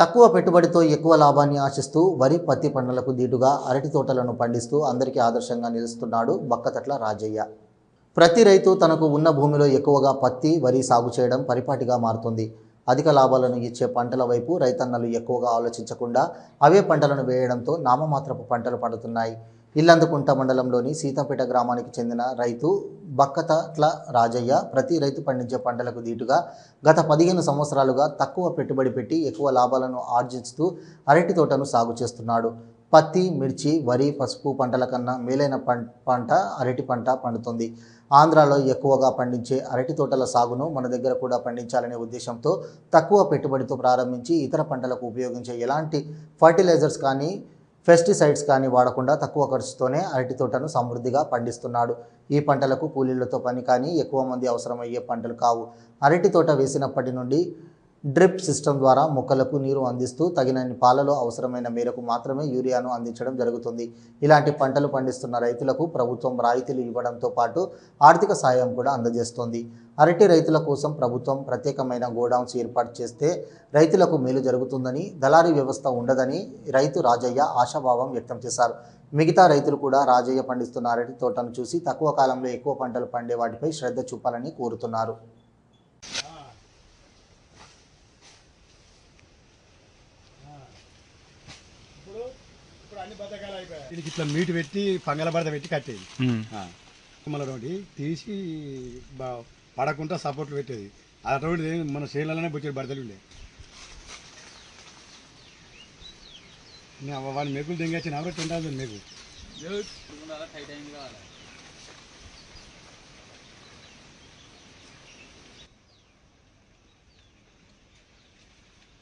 తక్కువ పెట్టుబడితో ఎక్కువ లాభాన్ని ఆశిస్తూ వరి పత్తి పంటలకు దీటుగా అరటి తోటలను పండిస్తూ అందరికీ ఆదర్శంగా నిలుస్తున్నాడు బక్కతట్ల రాజయ్య. ప్రతి రైతు తనకు ఉన్న భూమిలో ఎక్కువగా పత్తి వరి సాగు చేయడం పరిపాటిగా మారుతుంది. అధిక లాభాలను ఇచ్చే పంటల వైపు రైతన్నలు ఎక్కువగా ఆలోచించకుండా అవే పంటలను వేయడంతో నామమాత్రపు పంటలు పండుతున్నాయి. ఇల్లందుకుంట మండలంలోని సీతంపేట గ్రామానికి చెందిన రైతు బక్కతట్ల రాజయ్య ప్రతి రైతు పండించే పంటలకు దీటుగా గత పదిహేను సంవత్సరాలుగా తక్కువ పెట్టుబడి పెట్టి ఎక్కువ లాభాలను ఆర్జిస్తూ అరటి తోటను సాగు చేస్తున్నాడు. పత్తి మిర్చి వరి పసుపు పంటల కన్నా మేలైన పంట అరటి పంట పండుతుంది. ఆంధ్రాలో ఎక్కువగా పండించే అరటి తోటల సాగును మన దగ్గర కూడా పండించాలనే ఉద్దేశంతో తక్కువ పెట్టుబడితో ప్రారంభించి ఇతర పంటలకు ఉపయోగించే ఎలాంటి ఫర్టిలైజర్స్ కానీ పెస్టిసైడ్స్ కానీ వాడకుండా తక్కువ ఖర్చుతోనే అరటి తోటను సమృద్ధిగా పండిస్తున్నాడు. ఈ పంటలకు కూలీలతో పని కానీ ఎక్కువ మంది అవసరమయ్యే పంటలు కావు. అరటి తోట వేసినప్పటి నుండి డ్రిప్ సిస్టమ్ ద్వారా మొక్కలకు నీరు అందిస్తూ తగినన్ని పాలలో అవసరమైన మేరకు మాత్రమే యూరియాను అందించడం జరుగుతుంది. ఇలాంటి పంటలు పండిస్తున్న రైతులకు ప్రభుత్వం రాయితీలు ఇవ్వడంతో పాటు ఆర్థిక సాయం కూడా అందజేస్తోంది. అరటి రైతుల కోసం ప్రభుత్వం ప్రత్యేకమైన గోడౌన్స్ ఏర్పాటు చేస్తే రైతులకు మేలు జరుగుతుందని దళారీ వ్యవస్థ ఉండదని రైతు రాజయ్య ఆశాభావం వ్యక్తం చేశారు. మిగతా రైతులు కూడా రాజయ్య పండిస్తున్న అరటి తోటను చూసి తక్కువ కాలంలో ఎక్కువ పంటలు పండే వాటిపై శ్రద్ధ చూపాలని కోరుతున్నారు. దీనికి ఇట్లా మీటు పెట్టి పంగల బడత పెట్టి కట్టేది. మళ్ళీ తీసి పడకుండా సపోర్ట్లు పెట్టేది. అటువంటి మన చేనులలోనే బొచ్చేది బడతలు ఉండే. నేను వాడి మెగులు దెంగచ్చిన ఎవరో టెన్ థౌసండ్ మెగు